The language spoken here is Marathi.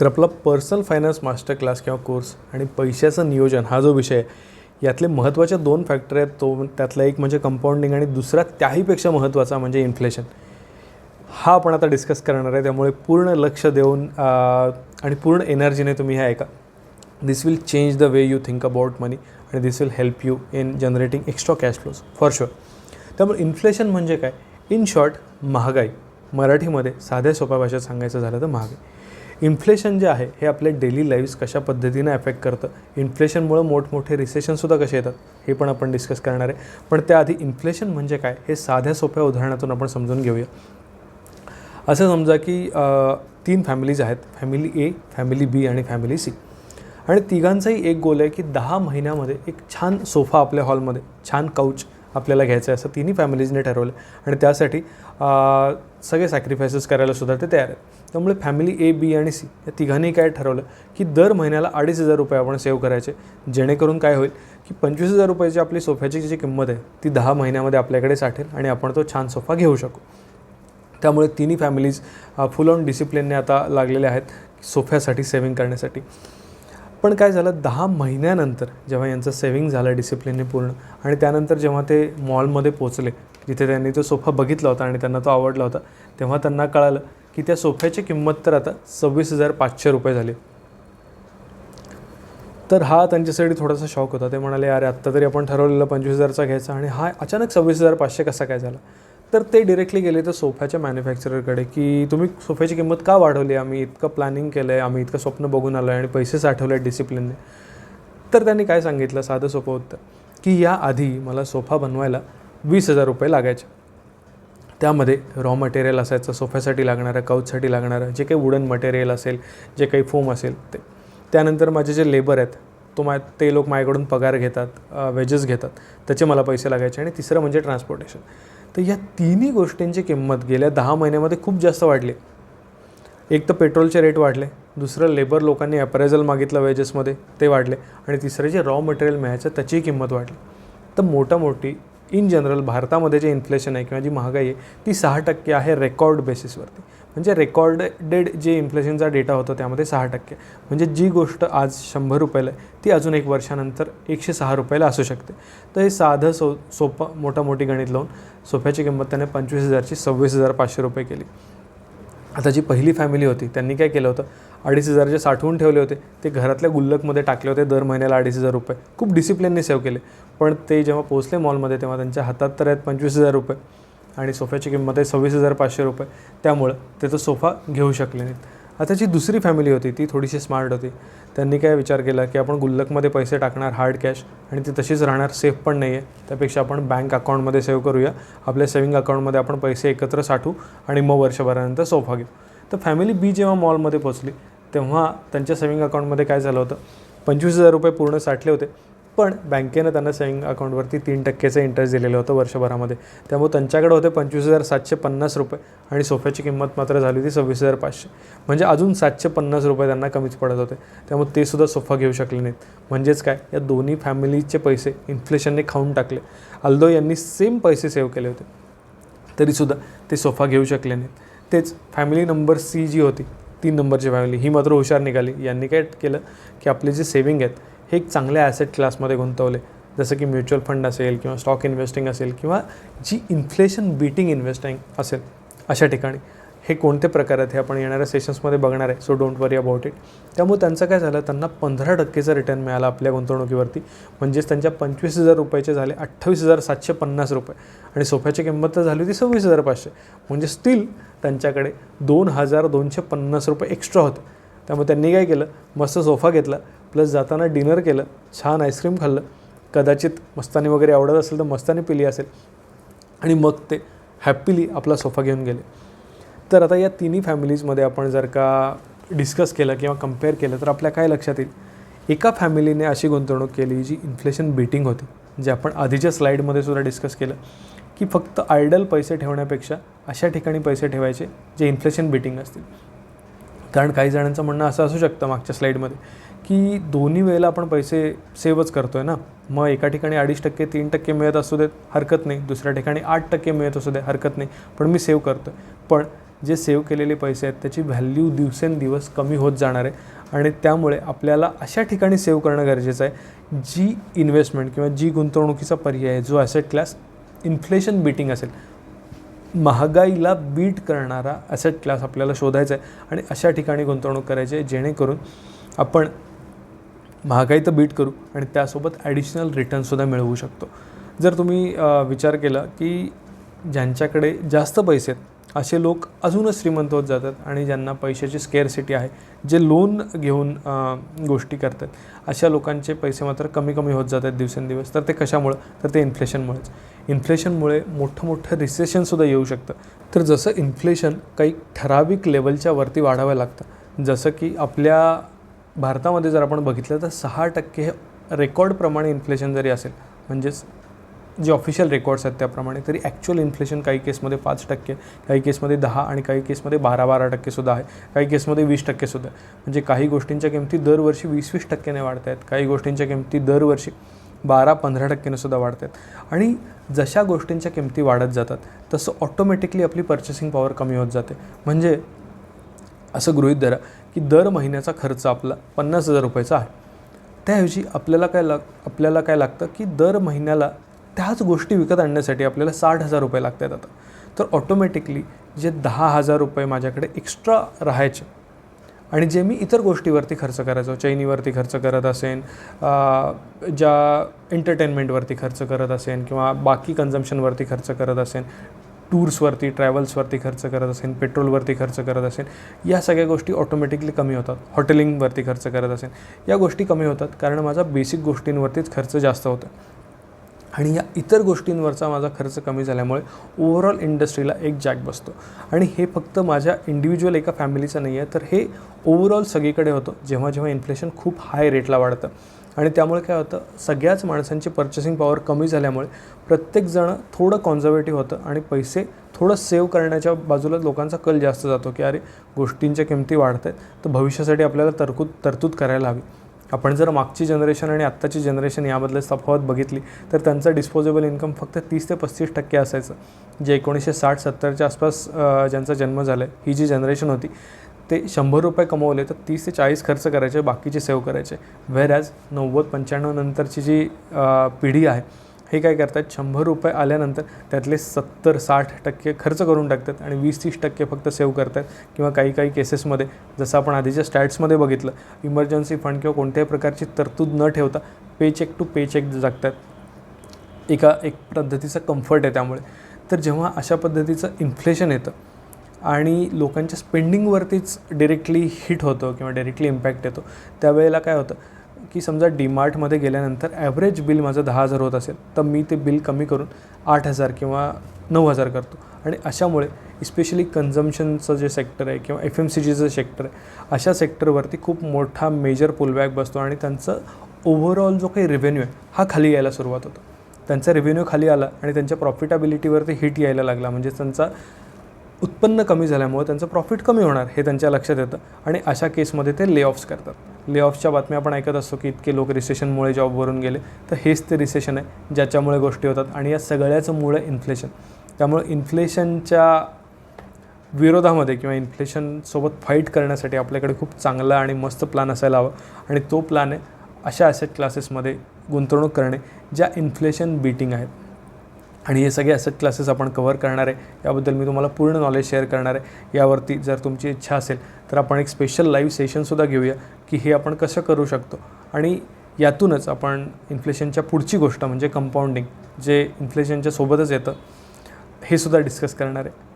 तर आपला पर्सनल फायनान्स मास्टर क्लास किंवा कोर्स आणि पैशाचं नियोजन हा जो विषय आहे यातले महत्त्वाचे दोन फॅक्टर आहेत. तो त्यातला एक म्हणजे कंपाऊंडिंग आणि दुसरा त्याहीपेक्षा महत्त्वाचा म्हणजे इन्फ्लेशन हा आपण आता डिस्कस करणार आहे. त्यामुळे पूर्ण लक्ष देऊन आणि पूर्ण एनर्जीने तुम्ही हे ऐका. This will change the way you think about money आणि this will help you in generating extra cash flows for sure त्यामुळे इन्फ्लेशन म्हणजे काय? इन शॉर्ट महागाई. मराठीमध्ये साध्या सोप्या भाषेत सांगायचं झालं तर महागाई. इन्फ्लेशन जे आहे हे आपल्या डेली लाईफ्स कशा पद्धतीनं अफेक्ट करतं? इन्फ्लेशनमुळं मोठमोठे रिसेशनसुद्धा कसे येतात? हे पण आपण डिस्कस करणार आहे. पण त्याआधी इन्फ्लेशन म्हणजे काय? हे साध्या सोप्या उदाहरणातून आपण समजून घेऊया. असं समजा की तीन फॅमिलीज आहेत. फॅमिली ए फॅमिली बी आणि फॅमिली सी आणि तिघांचाही एक गोल आहे की दहा महिन्यामध्ये एक छान सोफा आपल्या हॉलमध्ये छान काउच आपल्याला घ्यायचं आहे असं तिन्ही फॅमिलीजने ठरवलं. आणि त्यासाठी सगळे सॅक्रिफायसेस करायला सुद्धा ते तयार आहेत. त्यामुळे फॅमिली ए बी आणि सी या तिघांनी काय ठरवलं की दर महिन्याला अडीच हजार रुपये आपण सेव्ह करायचे जेणेकरून काय होईल की पंचवीस हजार रुपयाची आपली सोफ्याची जी किंमत आहे ती दहा महिन्यामध्ये आपल्याकडे साठेल आणि आपण तो छान सोफा घेऊ शकू. त्यामुळे तिन्ही फॅमिलीज फुल ऑन डिसिप्लिनने आता लागलेल्या आहेत सोफ्यासाठी सेव्हिंग करण्यासाठी. पण काय झालं दहा महिन्यानंतर जेव्हा यांचं सेव्हिंग झालं डिसिप्लिनने पूर्ण आणि त्यानंतर जेव्हा ते मॉलमध्ये पोचले जिथे त्यांनी तो सोफा बघितला होता आणि त्यांना तो आवडला होता तेव्हा त्यांना कळालं की त्या सोफ्याची किंमत तर आता सव्वीस हजार पाचशे रुपये झाली. तर हा त्यांच्यासाठी थोडासा शॉक होता. ते म्हणाले अरे आत्ता तरी आपण ठरवलेलं पंचवीस हजारचा घ्यायचा. आणि हा अचानक सव्वीस हजार पाचशे कसा काय झाला? तर ते डिरेक्टली गेले तर सोफ्याच्या मॅन्युफॅक्चररकडे की तुम्ही सोफ्याची किंमत का वाढवली? आम्ही इतकं प्लॅनिंग केलं आहे आम्ही इतकं स्वप्न बघून आलो आहे आणि पैसे साठवले आहेत डिसिप्लिनने तर त्यांनी काय सांगितलं? साधं सोपं होतं की या आधी मला सोफा बनवायला वीस हजार रुपये लागायचे. त्यामध्ये रॉ मटेरियल असायचं सोफ्यासाठी लागणारं कौचसाठी लागणारं जे काही वुडन मटेरियल असेल जे काही फोम असेल ते. त्यानंतर माझे जे लेबर आहेत तो मा ते लोक माझ्याकडून पगार घेतात वेजेस घेतात. त्याचे मला पैसे लागायचे आणि तिसरं म्हणजे ट्रान्सपोर्टेशन तर या तिन्ही गोष्टींची किंमत गेल्या दहा महिन्यामध्ये खूप जास्त वाढली. एक तर पेट्रोलचे रेट वाढले. दुसरं लेबर लोकांनी अप्रायझल मागितलं वेजेसमध्ये ते वाढले. आणि तिसरं जे रॉ मटेरियल मिळायचं त्याचीही किंमत वाढली. तर मोठामोठी इन जनरल भारतामध्ये जे इन्फ्लेशन आहे किंवा जी महागाई आहे ती सहा टक्के आहे रेकॉर्ड बेसिसवरती म्हणजे रेकॉर्डेड जे इन्फ्लेशनचा डेटा होता त्यामध्ये सहा टक्के. म्हणजे जी गोष्ट आज शंभर रुपयाला आहे ती अजून एक वर्षानंतर एकशे सहा रुपयाला असू शकते. तर हे साधं सो सोपं मोठं मोठी गणित लावून सोफ्याची किंमत त्याने पंचवीस हजारची सव्वीस हजार पाचशे रुपये केली. आता जी पहिली फॅमिली होती त्यांनी काय केलं होतं? अडीच हजार जे साठवून ठेवले होते. ते घरातल्या गुल्लकमध्ये टाकले होते दर महिन्याला अडीच हजार रुपये. खूप डिसिप्लिनने सेव्ह केले. पण ते जेव्हा पोचले मॉलमध्ये तेव्हा त्यांच्या हातात तर आहेत पंचवीस हजार रुपये. आणि सोफ्याची किंमत आहे सव्वीस हजार पाचशे रुपये. त्यामुळं ते तो सोफा घेऊ शकले नाहीत. आता जी दुसरी फॅमिली होती ती थोडीशी स्मार्ट होती. त्यांनी काय विचार केला की आपण गुल्लकमध्ये पैसे टाकणार हार्ड कॅश आणि ती तशीच राहणार सेफ पण नाही आहे त्यापेक्षा आपण बँक अकाउंटमध्ये सेव्ह करूया. आपल्या सेव्हिंग अकाउंटमध्ये आपण पैसे एकत्र साठवू आणि मग वर्षभरानंतर सोफा घेऊ. तर फॅमिली बी जेव्हा मॉलमध्ये पोचली तेव्हा त्यांच्या सेव्हिंग अकाउंटमध्ये काय झालं होतं? पंचवीस हजार रुपये पूर्ण साठले होते. पण बँकेनं त्यांना सेविंग अकाउंटवरती तीन टक्केचं इंटरेस्ट दिलेलं होतं वर्षभरामध्ये. त्यामुळे त्यांच्याकडे होते पंचवीस हजार सातशे पन्नास रुपये आणि सोफ्याची किंमत मात्र झाली होती सव्वीस हजार पाचशे. म्हणजे अजून सातशे पन्नास रुपये त्यांना कमीच पडत होते. त्यामुळे ते सुद्धा सोफा घेऊ शकले नाहीत. म्हणजेच काय? या दोन्ही फॅमिलीचे पैसे इन्फ्लेशनने खाऊन टाकले. अल्दो यांनी सेम पैसे सेव्ह केले होते. तरीसुद्धा ते सोफा घेऊ शकले नाहीत. तेच फॅमिली नंबर सी जी होती तीन नंबरची फॅमिली ही मात्र हुशार निघाली. यांनी काय केलं? की आपले जे सेविंग आहेत हे एक चांगल्या ॲसेट क्लासमध्ये गुंतवले. जसं की म्युच्युअल फंड असेल किंवा स्टॉक इन्व्हेस्टिंग असेल किंवा जी इन्फ्लेशन बीटिंग इन्व्हेस्टिंग असेल अशा ठिकाणी. हे कोणते प्रकार आहेत हे आपण येणाऱ्या सेशन्समध्ये बघणार आहे so don't worry about it त्यामुळे त्यांचं काय झालं त्यांना पंधरा टक्केचा रिटर्न मिळाला आपल्या गुंतवणुकीवरती. म्हणजेच त्यांच्या पंचवीस हजार रुपयाचे झाले अठ्ठावीस हजार सातशे पन्नास रुपये. आणि सोफ्याची किंमत तर झाली होती सव्वीस हजार पाचशे. म्हणजे स्टील त्यांच्याकडे दोन हजार दोनशे पन्नास रुपये एक्स्ट्रा होते. त्यामुळे त्यांनी काय केलं मस्त सोफा घेतला. प्लस जाताना डिनर केलं छान आईस्क्रीम खाल्लं. कदाचित मस्तानी वगैरे आवडत असेल तर मस्तानी पिली असेल. आणि मग ते हॅप्पीली आपला सोफा घेऊन गेले. तर आता या तिन्ही फॅमिलीजमध्ये आपण जर का डिस्कस केलं किंवा कंपेअर केलं तर आपल्या काय लक्षात येईल? एका फॅमिलीने अशी गुंतवणूक केली जी इन्फ्लेशन बीटिंग होती जे आपण आधीच्या स्लाईडमध्ये सुद्धा डिस्कस केलं की फक्त आयडल पैसे ठेवण्यापेक्षा अशा ठिकाणी पैसे ठेवायचे जे इन्फ्लेशन बीटिंग असतील. कारण काही जणांचं म्हणणं असं असू शकतं मागच्या स्लाईडमध्ये की दोन्ही वेळेला आपण पैसे सेव्हच करतो आहे ना. मग एका ठिकाणी अडीच टक्के तीन टक्के मिळत असू देत हरकत नाही. दुसऱ्या ठिकाणी आठ टक्के मिळत असू दे हरकत नाही. पण मी सेव्ह करतो आहे पण जे सेव्ह केलेले पैसे आहेत त्याची व्हॅल्यू दिवसेंदिवस कमी होत जाणार आहे. आणि त्यामुळे आपल्याला अशा ठिकाणी सेव्ह करणं गरजेचं आहे जी इन्व्हेस्टमेंट किंवा जी गुंतवणुकीचा पर्याय आहे जो ॲसेट क्लास इन्फ्लेशन बीटिंग असेल महागाईला बीट करणारा ॲसेट क्लास आपल्याला शोधायचा आहे. आणि अशा ठिकाणी गुंतवणूक करायची आहे जेणेकरून आपण महागाई तर बीट करू आणि त्यासोबत ॲडिशनल रिटर्नसुद्धा मिळवू शकतो. जर तुम्ही विचार केला की ज्यांच्याकडे जास्त पैसे आहेत असे लोक अजूनच श्रीमंत होत जातात आणि ज्यांना पैशाची स्केअरसिटी आहे जे लोन घेऊन गोष्टी करतात अशा लोकांचे पैसे मात्र कमी कमी होत जातात दिवसेंदिवस. तर ते कशामुळं? तर ते इन्फ्लेशनमुळेच इन्फ्लेशनमुळे मोठं मोठं रिसेशनसुद्धा येऊ शकतं. तर जसं इन्फ्लेशन काही ठराविक लेवलच्या वरती वाढावं लागतं जसं की आपल्या भारतामध्ये जर आपण बघितलं तर सहा टक्के हे रेकॉर्डप्रमाणे इन्फ्लेशन जरी असेल म्हणजेच जे ऑफिशियल रेकॉर्ड्स आहेत त्याप्रमाणे तरी ॲक्च्युअल इन्फ्लेशन काही केसमध्ये पाच टक्के काही केसमध्ये दहा आणि काही केसमध्ये बारा बारा टक्केसुद्धा आहे. काही केसमध्ये वीस टक्केसुद्धा आहे. म्हणजे काही गोष्टींच्या किमती दरवर्षी वीस वीस टक्क्याने वाढत आहेत काही गोष्टींच्या किमती दरवर्षी बारा पंधरा टक्क्याने सुद्धा वाढत आहेत आणि जशा गोष्टींच्या किमती वाढत जातात तसं ऑटोमॅटिकली आपली पर्चेसिंग पॉवर कमी होत जाते. म्हणजे असं गृहीत धरा की दर महिन्याचा खर्च आपला पन्नास हजार रुपयाचा आहे. त्याऐवजी आपल्याला काय लाग आपल्याला काय लागतं की दर महिन्याला त्याच गोष्टी विकत आणण्यासाठी आपल्याला साठ हजार रुपये लागतात आता. तर ऑटोमॅटिकली जे दहा हजार रुपये माझ्याकडे एक्स्ट्रा राहायचे आणि जे मी इतर गोष्टीवरती खर्च करायचो चैनीवरती खर्च करत असेन ज्या एंटरटेनमेंटवरती खर्च करत असेन किंवा बाकी कन्झम्शनवरती खर्च करत असेन टूर्सवरती ट्रॅव्हल्सवरती खर्च करत असेल पेट्रोलवरती खर्च करत असेल या सगळ्या गोष्टी ऑटोमॅटिकली कमी होतात. हॉटेलिंगवरती खर्च करत असेल. या गोष्टी कमी होतात कारण माझा बेसिक गोष्टींवरतीच खर्च जास्त होतो. आणि या इतर गोष्टींवरचा माझा खर्च कमी झाल्यामुळे ओव्हरऑल इंडस्ट्रीला एक जॅक बसतो. आणि हे फक्त माझ्या इंडिव्हिज्युअल एका फॅमिलीचं नाही आहे तर हे ओव्हरऑल सगळीकडे होतं. जेव्हा जेव्हा इन्फ्लेशन खूप हाय रेटला वाढतं. आणि त्यामुळे काय होतं सगळ्याच माणसांची पर्चेसिंग पॉवर कमी झाल्यामुळे प्रत्येकजण थोडं कॉन्झर्वेटिव्ह होतं आणि पैसे थोडं सेव्ह करण्याच्या बाजूला लोकांचा कल जास्त जातो की अरे गोष्टींच्या किमती वाढत आहेत तर भविष्यासाठी आपल्याला तरकूद तरतूद करायला हवी. आपण जर मागची जनरेशन आणि आत्ताची जनरेशन यामधले तफावत बघितली तर त्यांचं डिस्पोजेबल इन्कम फक्त तीस ते पस्तीस टक्के असायचं. जे एकोणीसशे साठ सत्तरच्या आसपास ज्यांचा जन्म झाला आहे ही जी जनरेशन होती ते शंभर रुपये कमवले तर तीस ते चाळीस खर्च करायचे बाकीचे सेव्ह करायचे. व्हेर ॲज नव्वद पंच्याण्णव नंतरची जी पिढी आहे हे काय करतात? शंभर रुपये आल्यानंतर त्यातले सत्तर साठ टक्के खर्च करून टाकतात आणि वीस तीस टक्के फक्त सेव्ह करतात. किंवा काही काही केसेसमध्ये जसं आपण आधीच्या स्टॅट्समध्ये बघितलं इमर्जन्सी फंड किंवा कोणत्याही प्रकारची तरतूद न ठेवता paycheck to paycheck जगतात. एका एक पद्धतीचं कम्फर्ट आहे त्यामुळे. तर जेव्हा अशा पद्धतीचं इन्फ्लेशन येतं आणि लोकांच्या स्पेंडिंगवरतीच डिरेक्टली हिट होतं किंवा डिरेक्टली इम्पॅक्ट येतो. त्यावेळेला काय होतं की समजा डीमार्टमध्ये गेल्यानंतर ॲव्हरेज बिल माझं दहा हजार होत असेल तर मी ते बिल कमी करून आठ हजार किंवा नऊ हजार करतो. आणि अशामुळे इस्पेशली कन्झम्शनचं जे सेक्टर आहे किंवा एफ एम सी जीचं सेक्टर आहे अशा सेक्टरवरती खूप मोठा मेजर पुलबॅक बसतो आणि त्यांचं ओव्हरऑल जो काही रेव्हेन्यू आहे हा खाली यायला सुरुवात होतो. त्यांचा रेव्हेन्यू खाली आला आणि त्यांच्या प्रॉफिटेबिलिटीवरती हिट यायला लागला. म्हणजे त्यांचा उत्पन्न कमी झाल्यामुळे त्यांचं प्रॉफिट कमी होणार हे त्यांच्या लक्षात येतं. आणि अशा केसमध्ये ते ले ऑफ्स करतात लेऑफच्या बातम्या आपण ऐकत असतो की इतके लोक रिसेशनमुळे जॉबवरून गेले. तर हेच ते रिसेशन आहे ज्याच्यामुळे गोष्टी होतात. आणि या सगळ्याचं मूळ आहे इन्फ्लेशन त्यामुळे इन्फ्लेशनच्या विरोधामध्ये किंवा इन्फ्लेशनसोबत फाईट करण्यासाठी आपल्याकडे खूप चांगला आणि मस्त प्लॅन असायला हवा. आणि तो प्लॅन आहे अशा ॲसेट क्लासेसमध्ये गुंतवणूक करणे ज्या इन्फ्लेशन बीटिंग आहेत. आणि हे सगळे ॲसेट क्लासेस आपण कवर करणार आहे. याबद्दल मी तुम्हाला पूर्ण नॉलेज शेअर करणार आहे. यावरती जर तुमची इच्छा असेल तर आपण एक स्पेशल लाईव्ह सेशनसुद्धा घेऊया की हे आपण कसं करू शकतो. आणि यातूनच आपण इन्फ्लेशनच्या पुढची गोष्ट म्हणजे कंपाऊंडिंग जे इन्फ्लेशनच्या सोबतच येतं हे सुद्धा डिस्कस करणार आहे.